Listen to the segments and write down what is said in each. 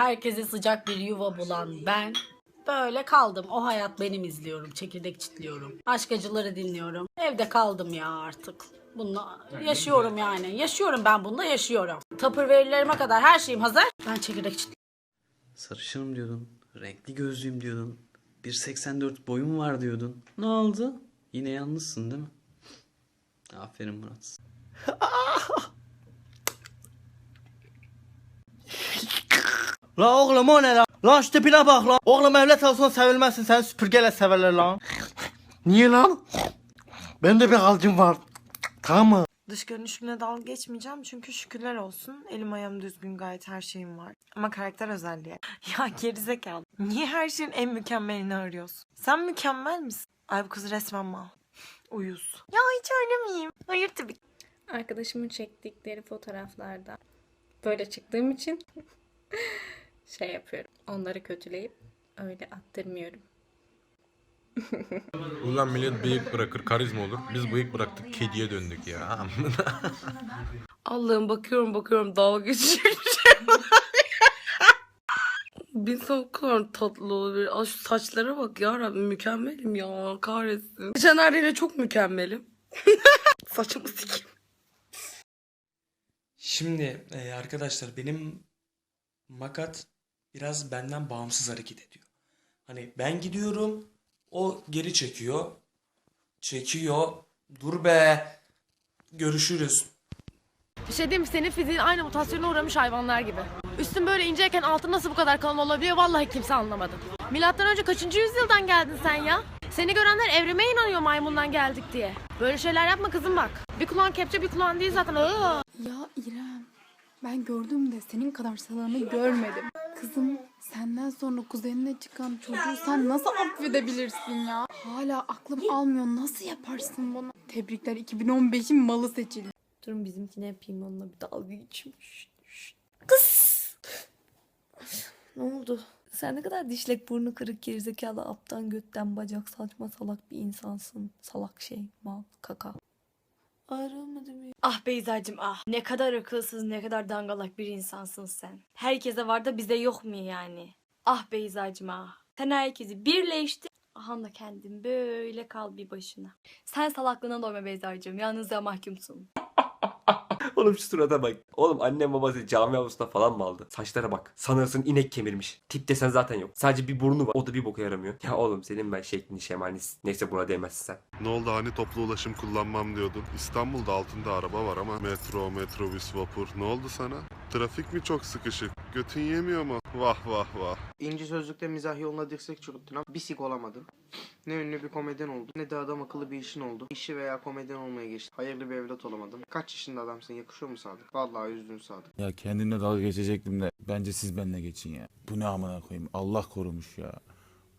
Herkese sıcak bir yuva bulan ben böyle kaldım. O hayat benim izliyorum. Çekirdek çitliyorum. Aşk acıları dinliyorum. Evde kaldım ya artık. Bununla yaşıyorum yani. Yaşıyorum ben bununla yaşıyorum. Tapır verilerime kadar her şeyim hazır. Ben çekirdek çitliyorum. Sarışınım diyordun. Renkli gözlüyüm diyordun. 1.84 boyum var diyordun. Ne oldu? Yine yalnızsın değil mi? Aferin Murat. La oğlum o ne la? Lan şu tipine bak lan. Oğlum evlet olsun sevilmezsin sen süpürgeyle severler lan. Niye lan? Benim de bir halcım var. Tamam mı? Dış görünüşümle dalga geçmeyeceğim çünkü şükürler olsun elim ayağım düzgün gayet her şeyim var. Ama karakter özelliği. Ya gerizekalı. Niye her şeyin en mükemmelini arıyorsun? Sen mükemmel misin? Ay bu kız resmen mal. Uyuz. Ya hiç öyle miyim? Hayır tabii. Arkadaşımın çektikleri fotoğraflarda böyle çıktığım için şey yapıyorum. Onları kötüleyip öyle attırmıyorum. Ulan millet bıyık bırakır karizma olur. Biz bıyık bıraktık kediye döndük ya. Allah'ım bakıyorum bakıyorum dalga geçecek bir şey var. Bir insan o kadar tatlı olabilir. Aa, şu saçlara bak ya Rabbim mükemmelim ya kahretsin. Geçen yine çok mükemmelim. Saçımı sikeyim. Şimdi e, arkadaşlar benim makat biraz benden bağımsız hareket ediyor. Hani ben gidiyorum, o geri çekiyor. Çekiyor. Dur be. Görüşürüz. Bir şey diyeyim mi? Senin fiziğin aynı mutasyona uğramış hayvanlar gibi. Üstün böyle inceyken altın nasıl bu kadar kalın olabiliyor vallahi kimse anlamadı. Milattan önce kaçıncı yüzyıldan geldin sen ya? Seni görenler evrime inanıyor maymundan geldik diye. Böyle şeyler yapma kızım bak. Bir kulağın kepçe bir kulağın değil zaten. Aa! Ya İrem, ben gördüm de senin kadar salağını görmedim. Kızım, senden sonra kuzenine çıkan çocuğu sen nasıl affedebilirsin ya? Hala aklım almıyor. Nasıl yaparsın bunu? Tebrikler 2015'in malı seçildi. Durun bizimkine yapayım onunla bir dalga geçeyim. Kız. Ne oldu? Sen ne kadar dişlek burnu kırık gerizekalı aptan götten bacak saçma salak bir insansın. Salak şey mal kaka. Aramadı mı? Ah Beyza'cığım ah. Ne kadar akılsız ne kadar dangalak bir insansın sen. Herkese var da bize yok mu yani? Ah Beyza'cığım ah. Sen herkesi birleştir. Aha da kendin böyle kal bir başına. Sen salaklığına doyma Beyza'cığım. Yalnızlığa mahkumsun. Oğlum şu surata bak. Oğlum annem babası cami avlusuna falan mı aldı? Saçlara bak. Sanırsın inek kemirmiş. Tip desen zaten yok. Sadece bir burnu var. O da bir boka yaramıyor. Ya oğlum senin ben şeklini şemanis. Neyse buna değmezsin sen. ne oldu hani toplu ulaşım kullanmam diyordun. İstanbul'da altında araba var ama metro, metrobüs, vapur. Ne oldu sana? Trafik mi çok sıkışık? Götün yemiyor mu? Vah vah vah. İnci Sözlük'te mizah yoluna dirsek çürüttün ama bir sik olamadın. Ne ünlü bir komedyen oldun ne de adam akıllı bir işin oldu. İşi veya komedyen olmaya geçtin. Hayırlı bir evlat olamadın. Kaç yaşında adamsın yakışıyor mu Sadık? Vallahi üzdün Sadık. Ya kendimle dalga geçecektim de bence siz benimle geçin ya. Bu ne amına koyayım Allah korumuş ya.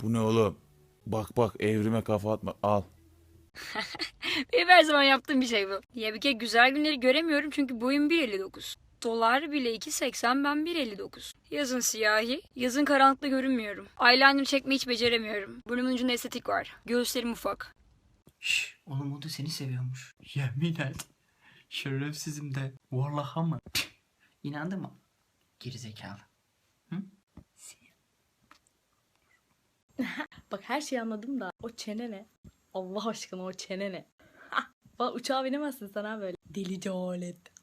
Bu ne oğlum? Bak bak evrime kafa atma al. Benim her zaman yaptığım bir şey bu. Ya bir kere güzel günleri göremiyorum çünkü boyum 1.59. Dolar bile 2.80 ben 1.59. Yazın siyahi, yazın karanlıkta görünmüyorum. Eyeliner çekmeyi hiç beceremiyorum. Burnumun ucunda estetik var. Göğüslerim ufak. Şş, oğlum o da seni seviyormuş. Yemin et. Şerefsizim de. Vallahi mı? İnandı mı? Gerizekalı. Bak her şeyi anladım da o çene ne? Allah aşkına o çene ne? Bak uçağa binemezsin sen ha böyle. Delici alet.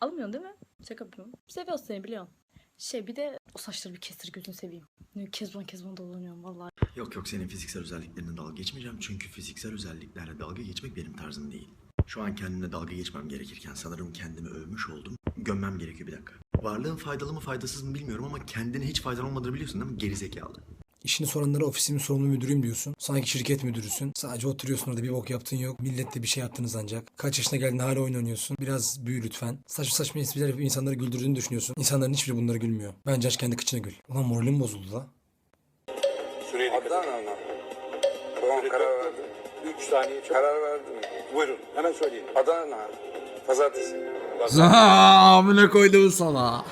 Almıyorsun değil mi? Şaka yapıyorum. Seviyorsun seni biliyorsun. Şey bir de o saçları bir kestir gözünü seveyim. Kezban kezban dolanıyorum vallahi. Yok yok senin fiziksel özelliklerine dalga geçmeyeceğim. Çünkü fiziksel özelliklerle dalga geçmek benim tarzım değil. Şu an kendimle dalga geçmem gerekirken sanırım kendimi övmüş oldum. Gömmem gerekiyor bir dakika. Varlığın faydalı mı faydasız mı bilmiyorum ama kendine hiç faydalı olmadığını biliyorsun değil mi? Gerizekalı. İşini soranlara ofisimin sorumlu müdürüyüm diyorsun. Sanki şirket müdürüsün. Sadece oturuyorsun orada bir bok yaptığın yok. Milletle bir şey yaptınız ancak. Kaç yaşına geldin hala oyun oynuyorsun. Biraz büyü lütfen. Saçma saçma espriler yapıp insanları güldürdüğünü düşünüyorsun. İnsanların hiçbiri bunlara gülmüyor. Bence aç kendi kıçına gül. Ulan moralim bozuldu la. Adana Tamam karar verdim. 3 saniye Karar verdim. Buyurun hemen söyleyin. Adana Pazartesi. Amına koydum sana.